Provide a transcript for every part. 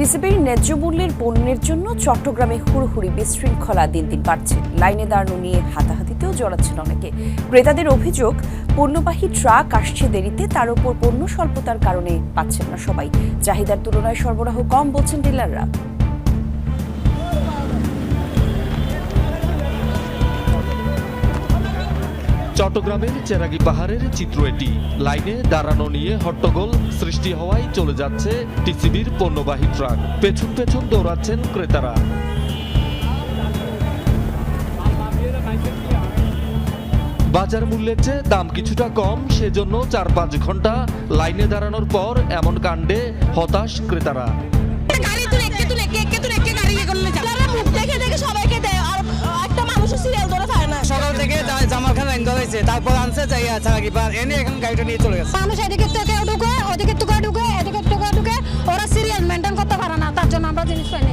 টিসিবির ন্যায্য মূল্যের পণ্যের জন্য চট্টগ্রামে হুড়হুড়ি বিশৃঙ্খলা দিন দিন বাড়ছে। লাইনে দাঁড়ানো নিয়ে হাতাহাতিতেও জড়াচ্ছেন অনেকে। ক্রেতাদের অভিযোগ, পণ্যবাহী ট্রাক আসছে দেরিতে, তার উপর পণ্য স্বল্পতার কারণে পাচ্ছেন না সবাই। চাহিদার তুলনায় সরবরাহ কম বলছেন ডিলাররা। চট্টগ্রামের চেরাগি পাহাড়ের চিত্র এটি। লাইনে দাঁড়ানো নিয়ে হট্টগোল সৃষ্টি হওয়ায় চলে যাচ্ছে টিসিবির পণ্যবাহী ট্রাক। পেছন পেছন দৌড়াচ্ছেন ক্রেতারা। বাজার মূল্যের চেয়ে দাম কিছুটা কম, সেজন্য চার পাঁচ ঘণ্টা লাইনে দাঁড়ানোর পর এমন কাণ্ডে হতাশ ক্রেতারা। লাইন ধরেছে তারপর আনছে যাই আছে নাকি বা এনে এখন গাড়িটা নিয়ে চলে গেছে। মানুষ এদিকে থেকে ঢুকে ওদিকে থেকে ঢুকে এদিকে থেকে ঢুকে ওরা সিরিয়াল মেনটেন করতে পারে না তার জন্য আমরা জিনিস পাই না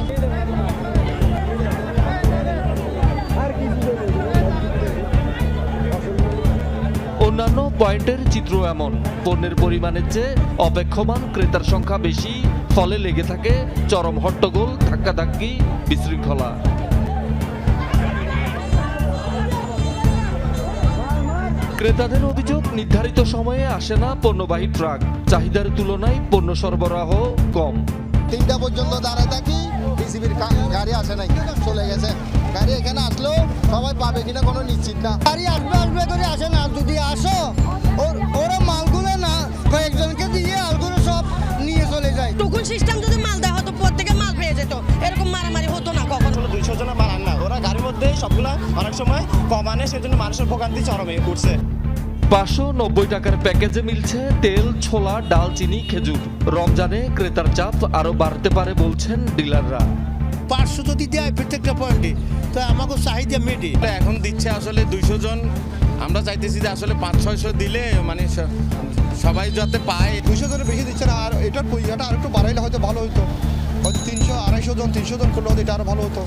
অন্যান্য পয়েন্টের চিত্র এমন। পণ্যের পরিমাণের চেয়ে অপেক্ষমান ক্রেতার সংখ্যা বেশি ফলে লেগে থাকে চরম হট্টগোল ধাক্কাধাক্কি বিশৃঙ্খলা। ক্রেতাদের অভিযোগ, নির্ধারিত সময়ে আসে না পণ্যবাহী ট্রাক। চাহিদার তুলনায় পণ্য সরবরাহ কম। তিনটা পর্যন্ত দাঁড়ায় থাকি, বিসিবির গাড়ি আসে নাই, চলে গেছে। গাড়ি এখানে আসলেও সবাই পাবে কিনা কোনো নিশ্চিত না। গাড়ি আসবে আসবে করে আসে না। যদি আসো, ওর- মধ্যে সবগুলা অনেক সময় কম আনে সেজন্য মানুষের ভোগান্তি চরমে উঠছে। পাঁচশো নব্বই টাকার প্যাকেজে মিলছে তেল ছোলা ডাল চিনি খেজুর। রমজানে ক্রেতার চাপ আরও বাড়তে পারে বলছেন ডিলাররা। পাঁচশো যদি দেয় প্রত্যেকটা পয়েন্টে। তো আমাকে চাহিদা মেটে। এখন দিচ্ছে আসলে দুইশো জন। আমরা চাইতেছি যে আসলে পাঁচ ছয়শো দিলে মানে সবাই যাতে পায়। দুইশো জনের বেশি দিচ্ছে না আর এটার পয়সাটা আর একটু বাড়াইলে হয়তো ভালো হতো হয়তো তিনশো আড়াইশো জন তিনশো জন করলে হয়তো এটা আরও ভালো হতো।